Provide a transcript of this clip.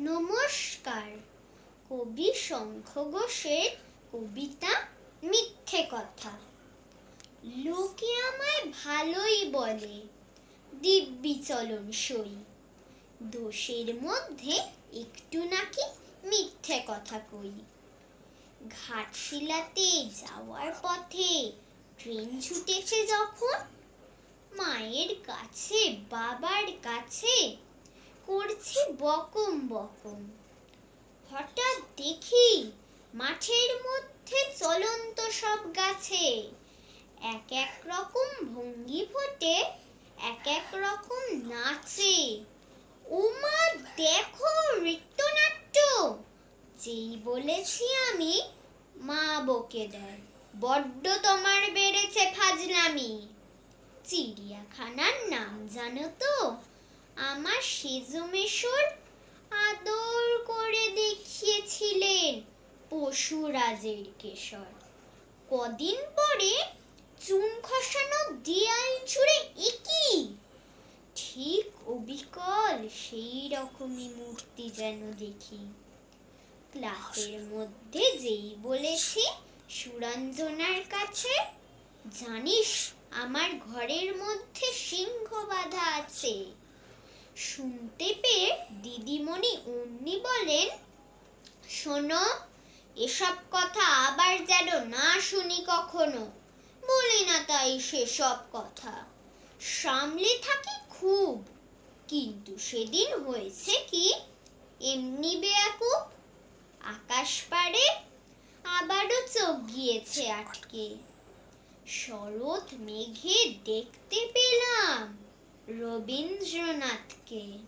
নমস্কার। কবি শঙ্খ ঘোষের কবিতা মিথ্যে কথা। লোকে আমায় ভালোই বলে, দিব্যি চলন সই। দোষের মধ্যে একটু নাকি মিথ্যে কথা কই। ঘাটশিলাতে যাওয়ার পথে ট্রেন ছুটেছে যখন, মায়ের কাছে, বাবার কাছে বকম বকম। হঠাৎ দেখি মাঠের মধ্যে চলন্ত সব গাছে এক এক রকম ভঙ্গি ফোটে, এক এক রকম নাচে। উমা, দেখো নৃত্যনাট্য। যেই বলেছি আমি, মা বকে দেয়, বড্ড তোমার বেড়েছে ফাজলামি। চিড়িয়াখানার নাম জানো তো? আমার সেজমেশর আদর করে দেখিয়েছিলেন পশুরাজের কেশর। কদিন পরে চুন খসানো দেয়াল ছুঁড়ে একই ঠিক অবিকল সেই রকমই মূর্তি যেন দেখি। ক্লাসের মধ্যে যেই বলেছি সুরঞ্জনার কাছে, জানিস, আমার ঘরের মধ্যে সিংহ বাঁধা আছে। শুনতে পেয়ে দিদিমণি অমনি বলেন, শোনো, এসব কথা আবার যেন না শুনি কখনো। বলি না তাই সেসব কথা। সামলে থাকি খুব, কিন্তু সেদিন হয়েছে কি, এমনি বেয়াকুব, আকাশ পাড়ে আবারও চোখ গিয়েছে আটকে। শরৎ মেঘে দেখতে পেলাম রবীন্দ্রনাথকে।